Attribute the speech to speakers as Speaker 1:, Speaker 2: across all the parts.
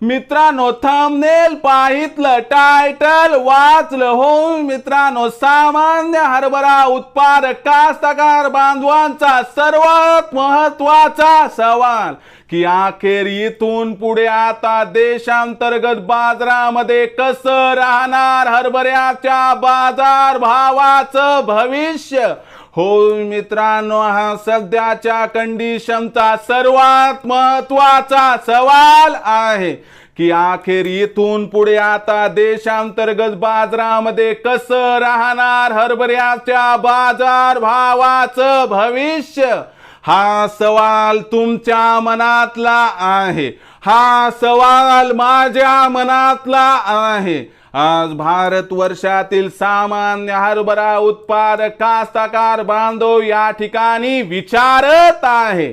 Speaker 1: मित्रांनो thumbnail पाहितलं title वाचलं हो मित्रांनो सामान्य हरभरा उत्पादक कास्तकार बांधवांचा सर्वात महत्त्वाचा सवाल की अखेर इथून पुढे आता देशांतर्गत बाजारामध्ये कसं राहणार हरभऱ्याच्या बाजार भावाचं भविष्य? हो मित्रांनो हा सध्याच्या कंडिशनचा सर्वात महत्त्वाचा सवाल आहे की अखेर इथून पुढे आता देशांतर्गत बाजारामध्ये कसं राहणार हरभऱ्याच्या बाजार भावाचं भविष्य? हा सवाल तुमच्या मनातला आहे. हा सवाल माझ्या मनातला आहे. आज भारत वर्षातील सामान्य हरभरा उत्पादक कास्तकार बांधव या ठिकाणी विचारत आहे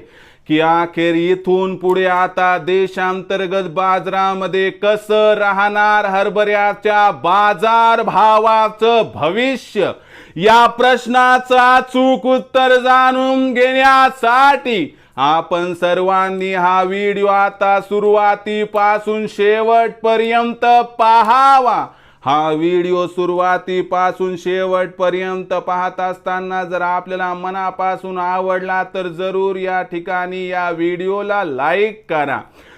Speaker 1: की अखेर इथून पुढे आता देशांतर्गत बाजारामध्ये कसं राहणार हरभऱ्याच्या बाजार भावाचं भविष्य? या प्रश्नाचा चूक उत्तर जाणून घेण्यासाठी आपण सर्वांनी हा व्हिडिओ आता सुरुवातीपासून शेवटपर्यंत पाहावा. हा व्हिडिओ सुरुवातीपासून शेवटपर्यंत पाहत असताना जर आपल्याला मनापासून आवडला तर जरूर या ठिकाणी या व्हिडिओला लाईक करा.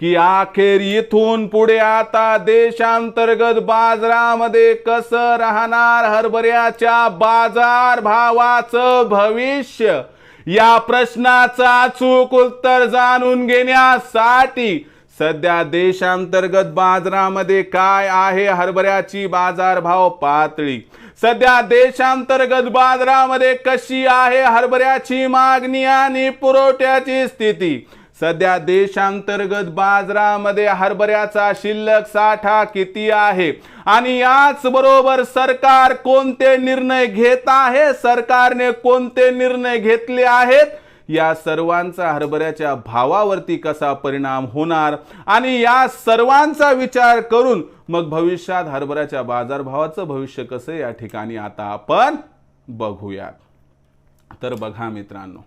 Speaker 1: की अखेर इथून पुढे आता देशांतर्गत बाजारामध्ये कसं राहणार हरभऱ्याच्या बाजार भावाचं भविष्य? या प्रश्नाचा अचूक उत्तर जाणून घेण्यासाठी सध्या देशांतर्गत बाजारामध्ये काय आहे हरभऱ्याची बाजारभाव पातळी? सध्या देशांतर्गत बाजारामध्ये कशी आहे हरभऱ्याची मागणी आणि पुरवठ्याची स्थिती? सध्या देशांतर्गत बाजारामध्ये हरभऱ्याचा शिल्लक साठा किती आहे? आणि याच बरोबर सरकार कोणते निर्णय घेत आहे? सरकारने कोणते निर्णय घेतले आहेत? या सर्वांचा हरभऱ्याच्या भावावरती कसा परिणाम होणार? आणि या सर्वांचा विचार करून मग भविष्यात हरभऱ्याच्या बाजारभावाचं भविष्य कसं या ठिकाणी आता आपण बघूयात. तर बघा मित्रांनो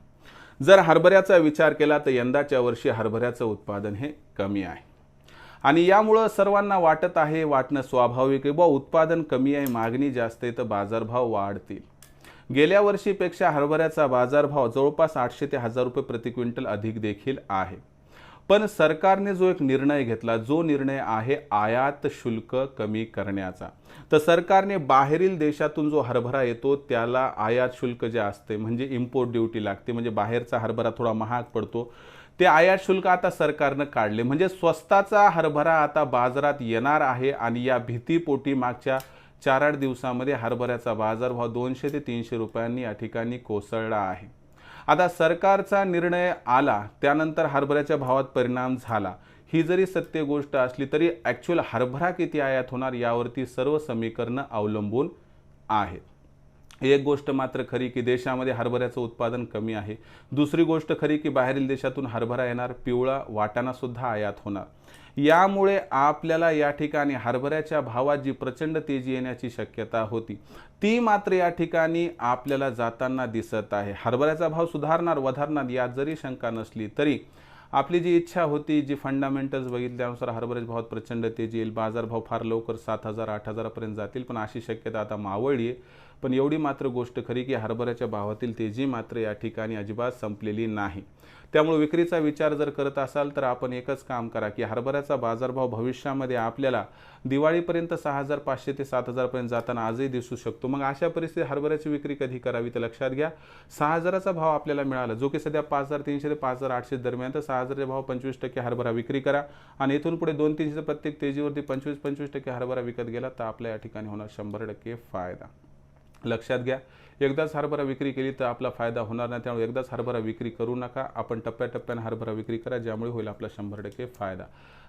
Speaker 1: जर हरभऱ्याचा विचार केला तर यंदाच्या वर्षी हरभऱ्याचं उत्पादन हे कमी आहे. आणि यामुळं सर्वांना वाटत आहे वाटणं स्वाभाविक आहे. बुवा उत्पादन कमी आहे मागणी जास्त आहे तर बाजारभाव वाढतील. गेल्या वर्षीपेक्षा हरभऱ्याचा बाजारभाव जवळपास आठशे ते हजार रुपये प्रति क्विंटल अधिक देखील आहे. पण सरकारने जो एक निर्णय घेतला जो निर्णय आहे आयात शुल्क कमी करण्याचा. तर सरकारने बाहेरील देशातून जो हरभरा येतो त्याला आयात शुल्क जे असते म्हणजे इम्पोर्ट ड्युटी लागते म्हणजे बाहेरचा हरभरा थोडा महाग पडतो ते आयात शुल्क आता सरकारनं काढले. म्हणजे स्वस्ताचा हरभरा आता बाजारात येणार आहे आणि या भीतीपोटी मागच्या चार आठ दिवसामध्ये हरभऱ्याचा बाजारभाव दोनशे ते तीनशे रुपयांनी या ठिकाणी कोसळला आहे. आता सरकारचा निर्णय आला त्यानंतर हरभऱ्याच्या भावात परिणाम झाला. ही जरी सत्य गोष्ट असली तरी ॲक्च्युअल हरभरा किती आयात होणार यावरती सर्व समीकरणं अवलंबून आहेत. एक गोष्ट मात्र खरी की देशामध्ये हरभऱ्याचं उत्पादन कमी आहे. दुसरी गोष्ट खरी की बाहेरील देशातून हरभरा येणार पिवळा वाटाणासुद्धा आयात होणार. यामुळे आपल्याला या ठिकाणी हरभऱ्याच्या भावात जी प्रचंड तेजी येण्याची शक्यता होती ती मात्र या ठिकाणी आपल्याला जाताना दिसत आहे. हरभऱ्याचा भाव सुधारणार वधारणार यात जरी शंका नसली तरी आपली जी इच्छा होती जी फंडामेंटल्स बघितल्यानुसार हरभऱ्याच्या भावात प्रचंड तेजी येईल बाजारभाव फार लवकर सात हजार आठ हजारापर्यंत जातील पण अशी शक्यता आता मावळली आहे. पण एवढी मात्र गोष्ट खरी की हरभऱ्याच्या भावातील तेजी मात्र या ठिकाणी अजिबात संपलेली नाही. त्यामुळे विक्रीचा विचार जर करत असाल तर आपण एकच काम करा की हरभऱ्याचा बाजारभाव भविष्यामध्ये आपल्याला दिवाळीपर्यंत सहा हजार पाचशे ते सात हजारपर्यंत जाताना आजही दिसू शकतो. मग अशा परिस्थितीत हरभऱ्याची विक्री कधी करावी तर लक्षात घ्या. सहा हजाराचा भाव आपल्याला मिळाला. जो की सध्या पाच हजार तीनशे ते पाच हजार आठशे दरम्यान तर सहा हजारचे भाव पंचवीस टक्के हरभरा विक्री करा. आणि इथून पुढे दोन तीनशे प्रत्येक तेजीवरती पंचवीस पंचवीस टक्के हरभरा विकत गेला तर आपल्या या ठिकाणी होणार शंभर टक्के फायदा. लक्षात घ्या. एकदाच हरभरा विक्री केली तर आपला फायदा होणार नाही. त्यामुळे एकदाच हरभरा विक्री करू नका. आपण टप्प्याटप्प्याने हरभरा विक्री करा ज्यामुळे होईल आपला शंभर टक्के फायदा.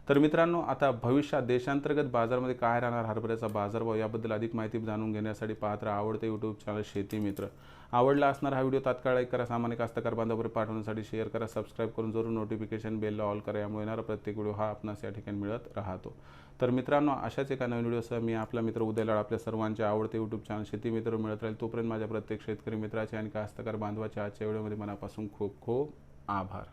Speaker 1: तर मित्रांनो आता भविष्यात देशांतर्गत बाजारामध्ये काय राहणार हरभऱ्याचा बाजारभाव याबद्दल अधिक माहिती जाणून घेण्यासाठी पाहत राहा आवडते यूट्यूब चॅनल शेती मित्र. आवडला असणार हा व्हिडिओ तात्काळ लाईक करा सामान्य कास्तकार बांधवावर पाठवण्यासाठी शेअर करा सबस्क्राईब करून जरूर नोटिफिकेशन बेलला ऑल करा. यामुळे येणारा प्रत्येक व्हिडिओ हा आपणास या ठिकाणी मिळत राहतो. तर मित्रांनो अशाच एका नवीन व्हिडिओसह मी आपला मित्र उद्याला आपल्या सर्वांचे आवडते यूट्यूब चॅनल शेती मित्र मिळत राहील. तोपर्यंत माझ्या प्रत्येक शेतकरी मित्राचे आणि कास्तकार बांधवाच्या आजच्या व्हिडिओमध्ये मनापासून खूप खूप आभार.